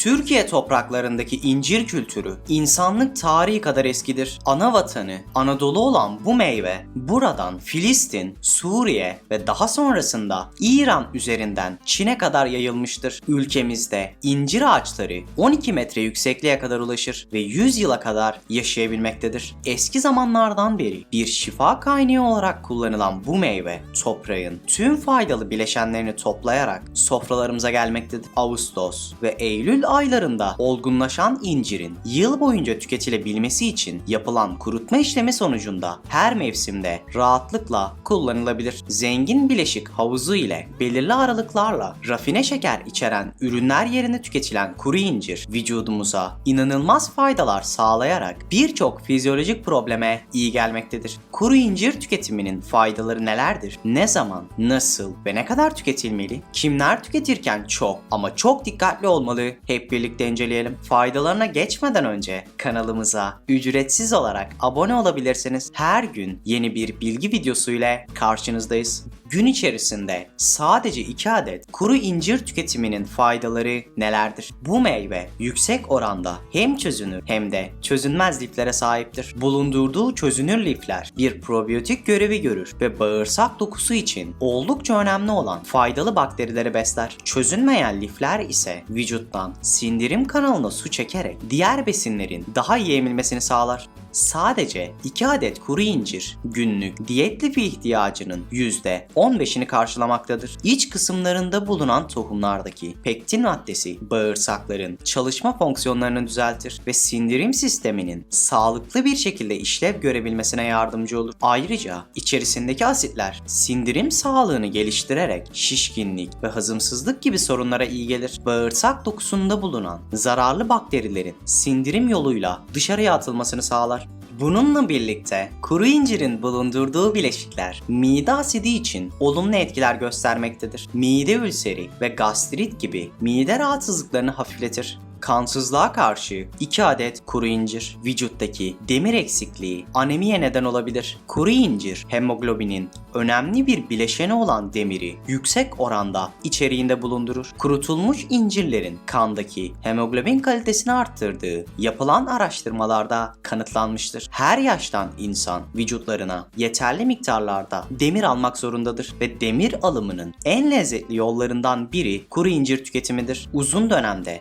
Türkiye topraklarındaki incir kültürü insanlık tarihi kadar eskidir. Ana vatanı Anadolu olan bu meyve buradan Filistin, Suriye ve daha sonrasında İran üzerinden Çin'e kadar yayılmıştır. Ülkemizde incir ağaçları 12 metre yüksekliğe kadar ulaşır ve 100 yıla kadar yaşayabilmektedir. Eski zamanlardan beri bir şifa kaynağı olarak kullanılan bu meyve toprağın tüm faydalı bileşenlerini toplayarak sofralarımıza gelmektedir. Ağustos ve Eylül aylarında olgunlaşan incirin yıl boyunca tüketilebilmesi için yapılan kurutma işlemi sonucunda her mevsimde rahatlıkla kullanılabilir. Zengin bileşik havuzu ile belirli aralıklarla rafine şeker içeren ürünler yerine tüketilen kuru incir vücudumuza inanılmaz faydalar sağlayarak birçok fizyolojik probleme iyi gelmektedir. Kuru incir tüketiminin faydaları nelerdir? Ne zaman, nasıl ve ne kadar tüketilmeli? Kimler tüketirken çok ama çok dikkatli olmalı? Hep birlikte inceleyelim. Faydalarına geçmeden önce kanalımıza ücretsiz olarak abone olabilirsiniz. Her gün yeni bir bilgi videosu ile karşınızdayız. Gün içerisinde sadece 2 adet kuru incir tüketiminin faydaları nelerdir? Bu meyve yüksek oranda hem çözünür hem de çözünmez liflere sahiptir. Bulundurduğu çözünür lifler bir probiyotik görevi görür ve bağırsak dokusu için oldukça önemli olan faydalı bakterileri besler. Çözünmeyen lifler ise vücuttan sindirim kanalına su çekerek diğer besinlerin daha iyi emilmesini sağlar. Sadece 2 adet kuru incir günlük diyet lifi ihtiyacının %15'ini karşılamaktadır. İç kısımlarında bulunan tohumlardaki pektin maddesi bağırsakların çalışma fonksiyonlarını düzeltir ve sindirim sisteminin sağlıklı bir şekilde işlev görebilmesine yardımcı olur. Ayrıca içerisindeki asitler sindirim sağlığını geliştirerek şişkinlik ve hazımsızlık gibi sorunlara iyi gelir. Bağırsak dokusunda bulunan zararlı bakterilerin sindirim yoluyla dışarıya atılmasını sağlar. Bununla birlikte kuru incirin bulundurduğu bileşikler mide asidi için olumlu etkiler göstermektedir. Mide ülseri ve gastrit gibi mide rahatsızlıklarını hafifletir. Kansızlığa karşı 2 adet kuru incir vücuttaki demir eksikliği anemiye neden olabilir. Kuru incir hemoglobinin önemli bir bileşeni olan demiri yüksek oranda içeriğinde bulundurur. Kurutulmuş incirlerin kandaki hemoglobin kalitesini arttırdığı yapılan araştırmalarda kanıtlanmıştır. Her yaştan insan vücutlarına yeterli miktarlarda demir almak zorundadır ve demir alımının en lezzetli yollarından biri kuru incir tüketimidir. Uzun dönemde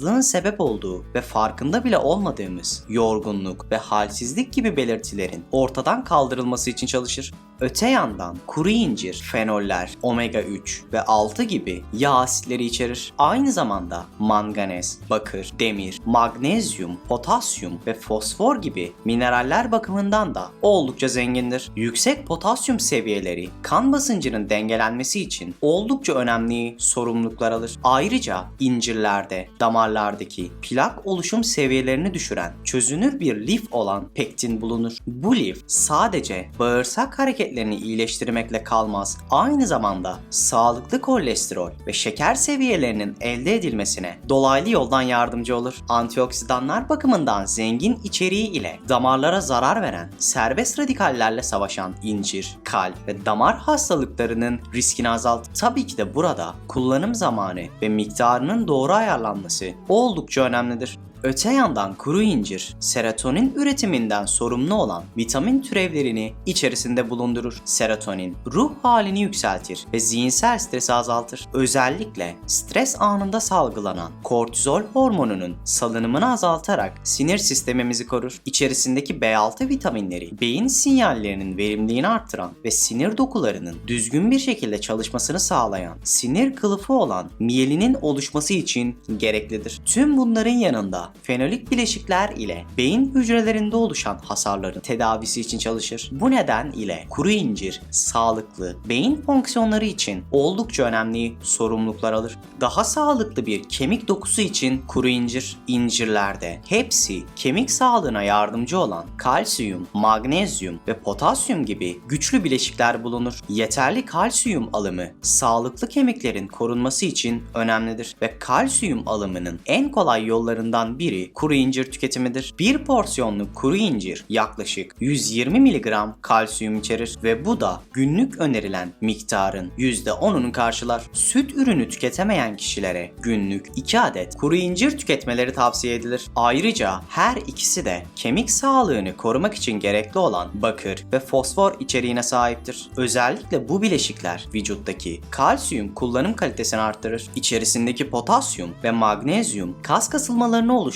kansızlığın sebep olduğu ve farkında bile olmadığımız yorgunluk ve halsizlik gibi belirtilerin ortadan kaldırılması için çalışır. Öte yandan kuru incir, fenoller, omega 3 ve 6 gibi yağ asitleri içerir. Aynı zamanda manganez, bakır, demir, magnezyum, potasyum ve fosfor gibi mineraller bakımından da oldukça zengindir. Yüksek potasyum seviyeleri kan basıncının dengelenmesi için oldukça önemli sorumluluklar alır. Ayrıca incirlerde, damarlardaki plak oluşum seviyelerini düşüren çözünür bir lif olan pektin bulunur. Bu lif sadece bağırsak hareketlerini iyileştirmekle kalmaz. Aynı zamanda sağlıklı kolesterol ve şeker seviyelerinin elde edilmesine dolaylı yoldan yardımcı olur. Antioksidanlar bakımından zengin içeriği ile damarlara zarar veren serbest radikallerle savaşan incir, kalp ve damar hastalıklarının riskini azalt. Tabii ki de burada kullanım zamanı ve miktarının doğru ayarlanması oldukça önemlidir. Öte yandan kuru incir, serotonin üretiminden sorumlu olan vitamin türevlerini içerisinde bulundurur. Serotonin, ruh halini yükseltir ve zihinsel stresi azaltır. Özellikle stres anında salgılanan kortizol hormonunun salınımını azaltarak sinir sistemimizi korur. İçerisindeki B6 vitaminleri beyin sinyallerinin verimliliğini arttıran ve sinir dokularının düzgün bir şekilde çalışmasını sağlayan sinir kılıfı olan miyelinin oluşması için gereklidir. Tüm bunların yanında fenolik bileşikler ile beyin hücrelerinde oluşan hasarların tedavisi için çalışır. Bu neden ile kuru incir sağlıklı beyin fonksiyonları için oldukça önemli sorumluluklar alır. Daha sağlıklı bir kemik dokusu için kuru incir, incirlerde hepsi kemik sağlığına yardımcı olan kalsiyum, magnezyum ve potasyum gibi güçlü bileşikler bulunur. Yeterli kalsiyum alımı sağlıklı kemiklerin korunması için önemlidir ve kalsiyum alımının en kolay yollarından biri kuru incir tüketimidir. Bir porsiyonluk kuru incir yaklaşık 120 mg kalsiyum içerir ve bu da günlük önerilen miktarın %10'unu karşılar. Süt ürünü tüketemeyen kişilere günlük 2 adet kuru incir tüketmeleri tavsiye edilir. Ayrıca her ikisi de kemik sağlığını korumak için gerekli olan bakır ve fosfor içeriğine sahiptir. Özellikle bu bileşikler vücuttaki kalsiyum kullanım kalitesini arttırır. İçerisindeki potasyum ve magnezyum kas kasılmalarını oluşturur.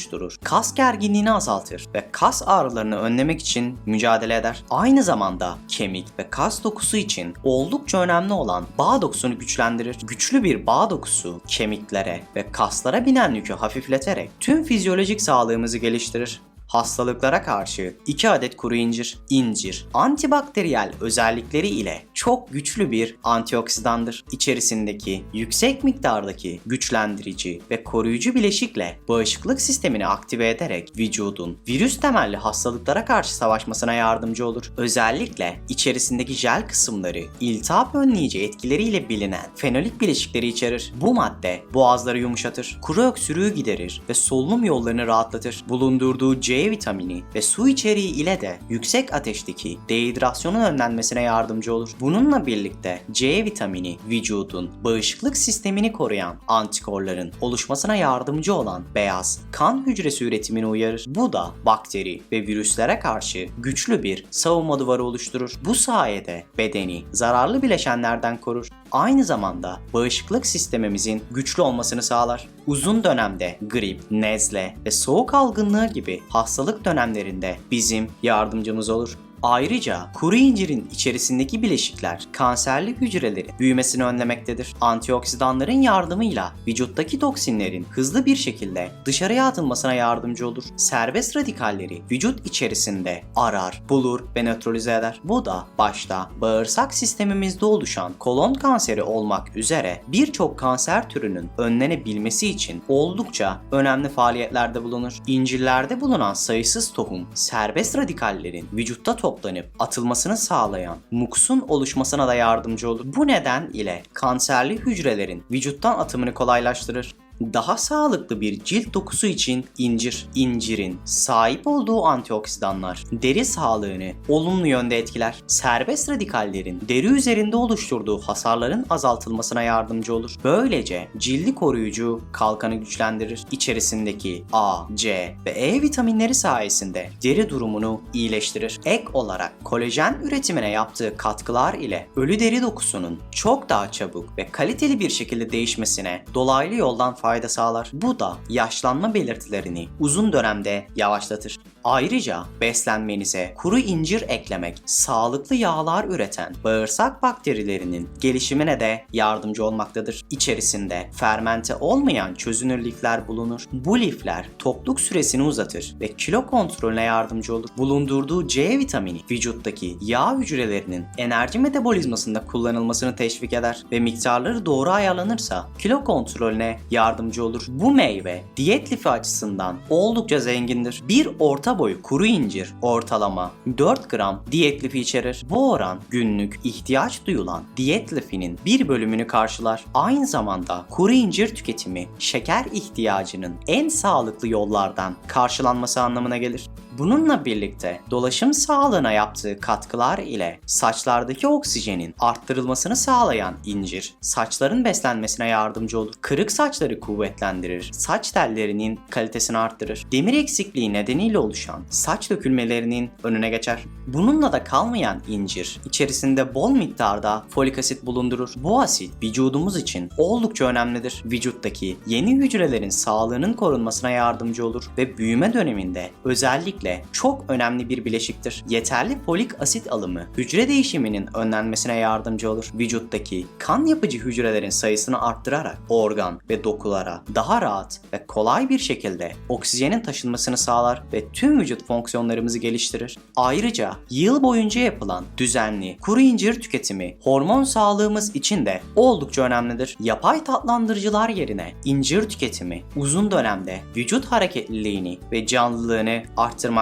Kas gerginliğini azaltır ve kas ağrılarını önlemek için mücadele eder. Aynı zamanda kemik ve kas dokusu için oldukça önemli olan bağ dokusunu güçlendirir. Güçlü bir bağ dokusu kemiklere ve kaslara binen yükü hafifleterek tüm fizyolojik sağlığımızı geliştirir. Hastalıklara karşı 2 adet kuru incir, incir, antibakteriyel özellikleri ile çok güçlü bir antioksidandır. İçerisindeki yüksek miktardaki güçlendirici ve koruyucu bileşikle bağışıklık sistemini aktive ederek vücudun virüs temelli hastalıklara karşı savaşmasına yardımcı olur. Özellikle içerisindeki jel kısımları iltihap önleyici etkileriyle bilinen fenolik bileşikleri içerir. Bu madde boğazları yumuşatır, kuru öksürüğü giderir ve solunum yollarını rahatlatır. Bulundurduğu C vitamini ve su içeriği ile de yüksek ateşteki dehidrasyonun önlenmesine yardımcı olur. Bununla birlikte C vitamini vücudun bağışıklık sistemini koruyan antikorların oluşmasına yardımcı olan beyaz kan hücresi üretimini uyarır. Bu da bakteri ve virüslere karşı güçlü bir savunma duvarı oluşturur. Bu sayede bedeni zararlı bileşenlerden korur. Aynı zamanda bağışıklık sistemimizin güçlü olmasını sağlar. Uzun dönemde grip, nezle ve soğuk algınlığı gibi hastalık dönemlerinde bizim yardımcımız olur. Ayrıca kuru incirin içerisindeki bileşikler kanserli hücrelerin büyümesini önlemektedir. Antioksidanların yardımıyla vücuttaki toksinlerin hızlı bir şekilde dışarıya atılmasına yardımcı olur. Serbest radikalleri vücut içerisinde arar, bulur ve nötralize eder. Bu da başta bağırsak sistemimizde oluşan kolon kanseri olmak üzere birçok kanser türünün önlenebilmesi için oldukça önemli faaliyetlerde bulunur. İncirlerde bulunan sayısız tohum serbest radikallerin vücutta toplanıp atılmasını sağlayan muksun oluşmasına da yardımcı olur. Bu neden ile kanserli hücrelerin vücuttan atımını kolaylaştırır. Daha sağlıklı bir cilt dokusu için incir, incirin sahip olduğu antioksidanlar deri sağlığını olumlu yönde etkiler. Serbest radikallerin deri üzerinde oluşturduğu hasarların azaltılmasına yardımcı olur. Böylece cildi koruyucu kalkanı güçlendirir. İçerisindeki A, C ve E vitaminleri sayesinde deri durumunu iyileştirir. Ek olarak kolajen üretimine yaptığı katkılar ile ölü deri dokusunun çok daha çabuk ve kaliteli bir şekilde değişmesine dolaylı yoldan fayda sağlar. Bu da yaşlanma belirtilerini uzun dönemde yavaşlatır. Ayrıca beslenmenize kuru incir eklemek sağlıklı yağlar üreten bağırsak bakterilerinin gelişimine de yardımcı olmaktadır. İçerisinde fermente olmayan çözünür lifler bulunur. Bu lifler tokluk süresini uzatır ve kilo kontrolüne yardımcı olur. Bulundurduğu C vitamini vücuttaki yağ hücrelerinin enerji metabolizmasında kullanılmasını teşvik eder ve miktarları doğru ayarlanırsa kilo kontrolüne yardımcı olur. Bu meyve diyet lifi açısından oldukça zengindir. Bir orta boyu kuru incir ortalama 4 gram diyet lifi içerir. Bu oran günlük ihtiyaç duyulan diyet lifinin bir bölümünü karşılar. Aynı zamanda kuru incir tüketimi şeker ihtiyacının en sağlıklı yollardan karşılanması anlamına gelir. Bununla birlikte dolaşım sağlığına yaptığı katkılar ile saçlardaki oksijenin arttırılmasını sağlayan incir, saçların beslenmesine yardımcı olur. Kırık saçları kuvvetlendirir, saç tellerinin kalitesini arttırır. Demir eksikliği nedeniyle oluşan saç dökülmelerinin önüne geçer. Bununla da kalmayan incir, içerisinde bol miktarda folik asit bulundurur. Bu asit vücudumuz için oldukça önemlidir. Vücuttaki yeni hücrelerin sağlığının korunmasına yardımcı olur ve büyüme döneminde özellikle çok önemli bir bileşiktir. Yeterli folik asit alımı hücre değişiminin önlenmesine yardımcı olur. Vücuttaki kan yapıcı hücrelerin sayısını arttırarak organ ve dokulara daha rahat ve kolay bir şekilde oksijenin taşınmasını sağlar ve tüm vücut fonksiyonlarımızı geliştirir. Ayrıca yıl boyunca yapılan düzenli kuru incir tüketimi hormon sağlığımız için de oldukça önemlidir. Yapay tatlandırıcılar yerine incir tüketimi uzun dönemde vücut hareketliliğini ve canlılığını arttırmaktadır.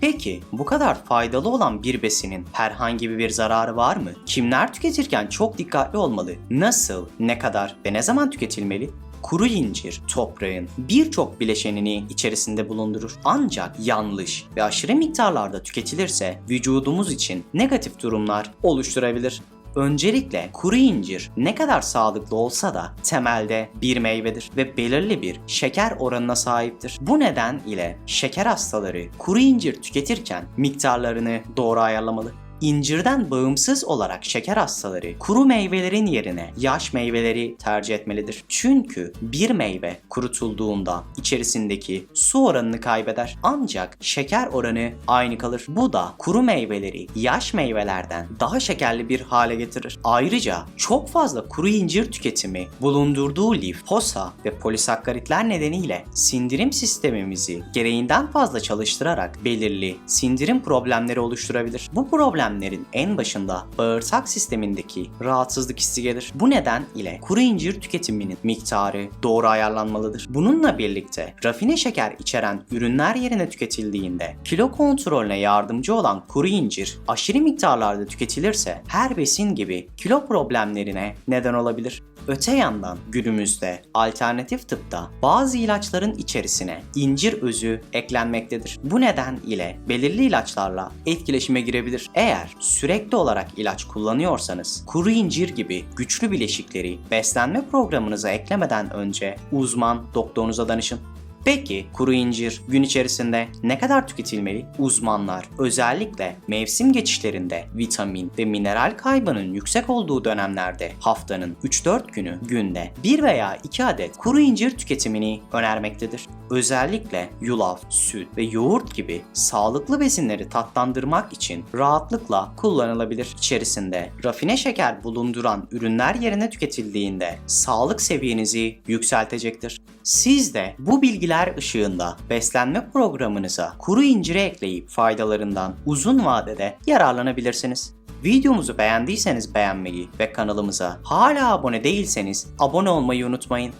Peki bu kadar faydalı olan bir besinin herhangi bir zararı var mı? Kimler tüketirken çok dikkatli olmalı? Nasıl, ne kadar ve ne zaman tüketilmeli? Kuru incir toprağın birçok bileşenini içerisinde bulundurur. Ancak yanlış ve aşırı miktarlarda tüketilirse vücudumuz için negatif durumlar oluşturabilir. Öncelikle kuru incir ne kadar sağlıklı olsa da temelde bir meyvedir ve belirli bir şeker oranına sahiptir. Bu neden ile şeker hastaları kuru incir tüketirken miktarlarını doğru ayarlamalı. İncirden bağımsız olarak şeker hastaları kuru meyvelerin yerine yaş meyveleri tercih etmelidir. Çünkü bir meyve kurutulduğunda içerisindeki su oranını kaybeder. Ancak şeker oranı aynı kalır. Bu da kuru meyveleri yaş meyvelerden daha şekerli bir hale getirir. Ayrıca çok fazla kuru incir tüketimi bulundurduğu lif, posa ve polisakkaritler nedeniyle sindirim sistemimizi gereğinden fazla çalıştırarak belirli sindirim problemleri oluşturabilir. Bu problemlerin en başında bağırsak sistemindeki rahatsızlık hissi gelir. Bu neden ile kuru incir tüketiminin miktarı doğru ayarlanmalıdır. Bununla birlikte rafine şeker içeren ürünler yerine tüketildiğinde kilo kontrolüne yardımcı olan kuru incir aşırı miktarlarda tüketilirse her besin gibi kilo problemlerine neden olabilir. Öte yandan günümüzde alternatif tıpta bazı ilaçların içerisine incir özü eklenmektedir. Bu neden ile belirli ilaçlarla etkileşime girebilir. Eğer sürekli olarak ilaç kullanıyorsanız kuru incir gibi güçlü bileşikleri beslenme programınıza eklemeden önce uzman doktorunuza danışın. Peki kuru incir gün içerisinde ne kadar tüketilmeli? Uzmanlar özellikle mevsim geçişlerinde vitamin ve mineral kaybının yüksek olduğu dönemlerde haftanın 3-4 günü günde 1 veya 2 adet kuru incir tüketimini önermektedir. Özellikle yulaf, süt ve yoğurt gibi sağlıklı besinleri tatlandırmak için rahatlıkla kullanılabilir. İçerisinde rafine şeker bulunduran ürünler yerine tüketildiğinde sağlık seviyenizi yükseltecektir. Siz de bu bilgiler ışığında beslenme programınıza kuru inciri ekleyip faydalarından uzun vadede yararlanabilirsiniz. Videomuzu beğendiyseniz beğenmeyi ve kanalımıza hala abone değilseniz abone olmayı unutmayın.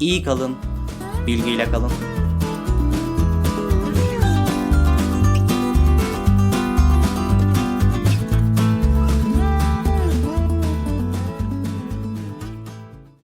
İyi kalın, bilgiyle kalın.